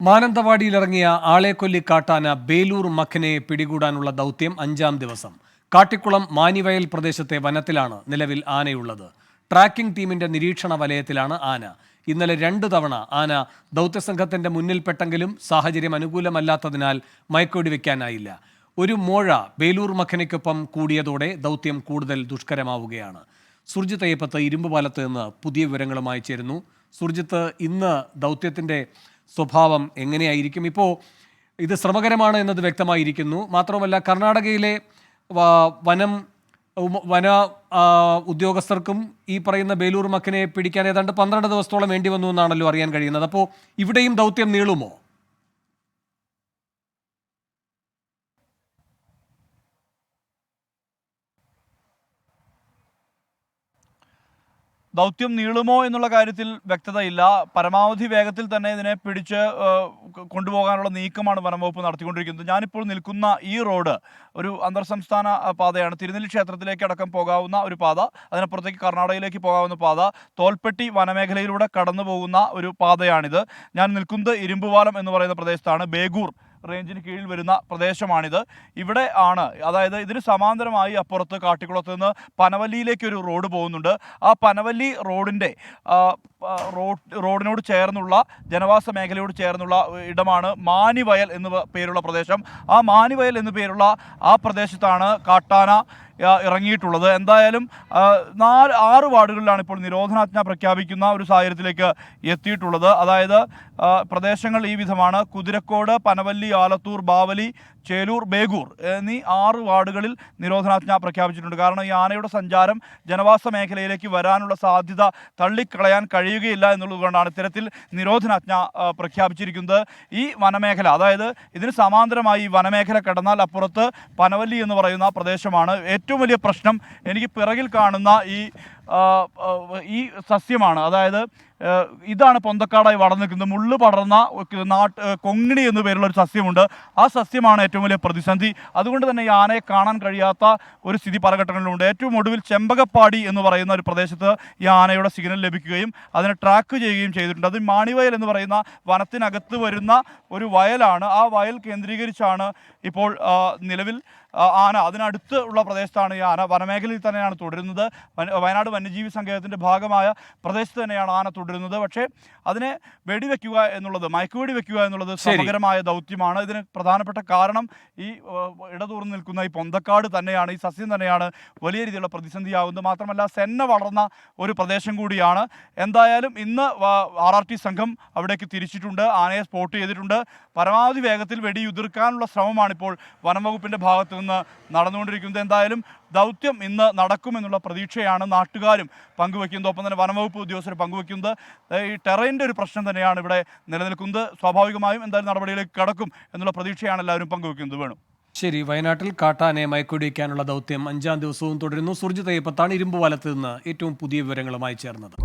മാനന്തവാടിയിലിറങ്ങിയ ആളെക്കൊല്ലി കാട്ടാന ബേലൂർ മഖനെ പിടികൂടാനുള്ള ദൗത്യം അഞ്ചാം ദിവസം. കാട്ടിക്കുളം മാനിവയൽ പ്രദേശത്തെ വനത്തിലാണ് നിലവിൽ ആനയുള്ളത്. ട്രാക്കിംഗ് ടീമിന്റെ നിരീക്ഷണ വലയത്തിലാണ് ആന. ഇന്നലെ രണ്ട് തവണ ആന ദൗത്യസംഘത്തിന്റെ മുന്നിൽപ്പെട്ടെങ്കിലും സാഹചര്യം അനുകൂലമല്ലാത്തതിനാൽ മയക്കൊടി വയ്ക്കാനായില്ല ഒരു മോഴ ബേലൂർ മഖനയ്ക്കൊപ്പം കൂടിയതോടെ ദൗത്യം കൂടുതൽ ദുഷ്കരമാവുകയാണ്. സുർജിത് അയ്യപ്പത്ത് ഇരുമ്പുപാലത്ത് നിന്ന് പുതിയ വിവരങ്ങളുമായി ചേരുന്നു. സുർജിത്ത് ഇന്ന് ദൗത്യത്തിന്റെ സ്വഭാവം എങ്ങനെയായിരിക്കും? ഇപ്പോൾ ഇത് ശ്രമകരമാണ് എന്നത് വ്യക്തമായിരിക്കുന്നു. മാത്രമല്ല കർണാടകയിലെ വനം വന ഉദ്യോഗസ്ഥർക്കും ഈ പറയുന്ന ബേലൂർ മക്കിനെ പിടിക്കാൻ ഏതാണ്ട് പന്ത്രണ്ട് ദിവസത്തോളം വേണ്ടി വന്നു എന്നാണല്ലോ അറിയാൻ കഴിയുന്നത്. അപ്പോൾ ഇവിടെയും ദൗത്യം നീളുമോ? ദൗത്യം നീളുമോ എന്നുള്ള കാര്യത്തിൽ വ്യക്തതയില്ല. പരമാവധി വേഗത്തിൽ തന്നെ ഇതിനെ പിടിച്ച് കൊണ്ടുപോകാനുള്ള നീക്കമാണ് വനംവകുപ്പ് നടത്തിക്കൊണ്ടിരിക്കുന്നത്. ഞാനിപ്പോൾ നിൽക്കുന്ന ഈ റോഡ് ഒരു അന്തർ സംസ്ഥാന പാതയാണ്. തിരുനെല്ലി ക്ഷേത്രത്തിലേക്ക് അടക്കം പോകാവുന്ന ഒരു പാത അതിനപ്പുറത്തേക്ക് കർണാടകയിലേക്ക് പോകാവുന്ന പാത തോൽപ്പെട്ടി വനമേഖലയിലൂടെ കടന്നു പോകുന്ന ഒരു പാതയാണിത്. ഞാൻ നിൽക്കുന്നത് ഇരുമ്പുപാലം എന്ന് പറയുന്ന പ്രദേശത്താണ്. ബേഗൂർ റേഞ്ചിന് കീഴിൽ വരുന്ന പ്രദേശമാണിത്. ഇവിടെ ആണ് അതായത് ഇതിന് സമാന്തരമായി അപ്പുറത്ത് കാട്ടിക്കുളത്ത് നിന്ന് പനവല്ലിയിലേക്ക് ഒരു റോഡ് പോകുന്നുണ്ട്. ആ പനവല്ലി റോഡിന്റെ റോഡ് റോഡിനോട് ചേർന്നുള്ള ജനവാസ മേഖലയോട് ചേർന്നുള്ള ഇടമാണ് മാനിവയൽ എന്ന് പേരുള്ള പ്രദേശം. ആ മാനിവയൽ എന്ന് പേരുള്ള ആ പ്രദേശത്താണ് കാട്ടാന ഇറങ്ങിയിട്ടുള്ളത്. എന്തായാലും നാല് ആറ് വാർഡുകളിലാണ് ഇപ്പോൾ നിരോധനാജ്ഞ പ്രഖ്യാപിക്കുന്ന ഒരു സാഹചര്യത്തിലേക്ക് എത്തിയിട്ടുള്ളത്. അതായത് പ്രദേശങ്ങൾ ഈ വിധമാണ്. കുതിരക്കോട് പനവല്ലി ആലത്തൂർ ബാവലി ചേലൂർ ബേഗൂർ എന്നീ ആറ് വാർഡുകളിൽ നിരോധനാജ്ഞ പ്രഖ്യാപിച്ചിട്ടുണ്ട്. കാരണം ഈ ആനയുടെ സഞ്ചാരം ജനവാസ മേഖലയിലേക്ക് വരാനുള്ള സാധ്യത തള്ളിക്കളയാൻ കഴിയുകയില്ല എന്നുള്ളതുകൊണ്ടാണ് ഇത്തരത്തിൽ നിരോധനാജ്ഞ പ്രഖ്യാപിച്ചിരിക്കുന്നത്. ഈ വനമേഖല അതായത് ഇതിന് സമാന്തരമായി വനമേഖല കടന്നാൽ അപ്പുറത്ത് പനവല്ലി എന്ന് പറയുന്ന പ്രദേശമാണ് ഏറ്റവും വലിയ പ്രശ്നം എനിക്ക് പിറകിൽ കാണുന്ന ഈ ഈ സസ്യമാണ്. അതായത് ഇതാണ് പൊന്തക്കാടായി വളർന്നു നിൽക്കുന്നത് മുള്ള് പടർന്ന നാട്ട് കൊങ്ങിണി എന്നു പേരുള്ള ഒരു സസ്യമുണ്ട്. ആ സസ്യമാണ് ഏറ്റവും വലിയ പ്രതിസന്ധി. അതുകൊണ്ട് തന്നെ ഈ ആനയെ കാണാൻ കഴിയാത്ത ഒരു സ്ഥിതി പല ഘട്ടങ്ങളിലുണ്ട്. ഏറ്റവും ഒടുവിൽ ചെമ്പകപ്പാടി എന്ന് പറയുന്ന ഒരു പ്രദേശത്ത് ഈ ആനയുടെ സിഗ്നൽ ലഭിക്കുകയും അതിനെ ട്രാക്ക് ചെയ്യുകയും ചെയ്തിട്ടുണ്ട്. അത് മാണിവയൽ എന്ന് പറയുന്ന വനത്തിനകത്ത് വരുന്ന ഒരു വയലാണ്. ആ വയൽ കേന്ദ്രീകരിച്ചാണ് ഇപ്പോൾ നിലവിൽ ആന അതിനടുത്ത് ഉള്ള പ്രദേശത്താണ് ഈ ആന. വനമേഖലയിൽ തന്നെയാണ് തുടരുന്നത്. വയനാട് വന്യജീവി സങ്കേതത്തിന്റെ ഭാഗമായ പ്രദേശത്ത് തന്നെയാണ് ആന തുടരുന്നത്. പക്ഷേ അതിനെ വെടിവെക്കുക എന്നുള്ളത് മയക്കുവെടി വെക്കുക എന്നുള്ളത് സമഗ്രമായ ദൗത്യമാണ്. ഇതിന് പ്രധാനപ്പെട്ട കാരണം ഈ ഇടതൂർന്ന് നിൽക്കുന്ന ഈ പൊന്തക്കാട് തന്നെയാണ് ഈ സസ്യം തന്നെയാണ് വലിയ രീതിയിലുള്ള പ്രതിസന്ധിയാവുന്നത്. മാത്രമല്ല സെന്ന വളർന്ന ഒരു പ്രദേശം കൂടിയാണ്. എന്തായാലും ഇന്ന് ആർ ആർ ടി സംഘം അവിടേക്ക് തിരിച്ചിട്ടുണ്ട് ആനയെ സ്പോട്ട് ചെയ്തിട്ടുണ്ട്. പരമാവധി വേഗത്തിൽ വെടിയുതിർക്കാനുള്ള ശ്രമമാണ് ഇപ്പോൾ വനം വകുപ്പിന്റെ ഭാഗത്തു നിന്ന് നടന്നുകൊണ്ടിരിക്കുന്നത്. എന്തായാലും ദൗത്യം ഇന്ന് നടക്കുമെന്നുള്ള പ്രതീക്ഷയാണ് നാട്ടുകാരും പങ്കുവെക്കുന്നത്. ഒപ്പം തന്നെ വനംവകുപ്പ് ഉദ്യോഗസ്ഥർ പങ്കുവെക്കുന്നത്. ഈ ടെറൈന്റെ ഒരു പ്രശ്നം തന്നെയാണ് ഇവിടെ നിലനിൽക്കുന്നത്. സ്വാഭാവികമായും എന്തായാലും നടപടിയിലേക്ക് കടക്കും എന്നുള്ള പ്രതീക്ഷയാണ് എല്ലാവരും പങ്കുവെക്കുന്നത്. വേണം. ശരി വയനാട്ടിൽ കാട്ടാനെ മയക്കൊടിയിക്കാനുള്ള ദൗത്യം അഞ്ചാം ദിവസവും തുടരുന്നു. സുർജിത് അയ്യപ്പത്താണ് വലത്ത് നിന്ന് ഏറ്റവും പുതിയ വിവരങ്ങളുമായി ചേർന്നത്.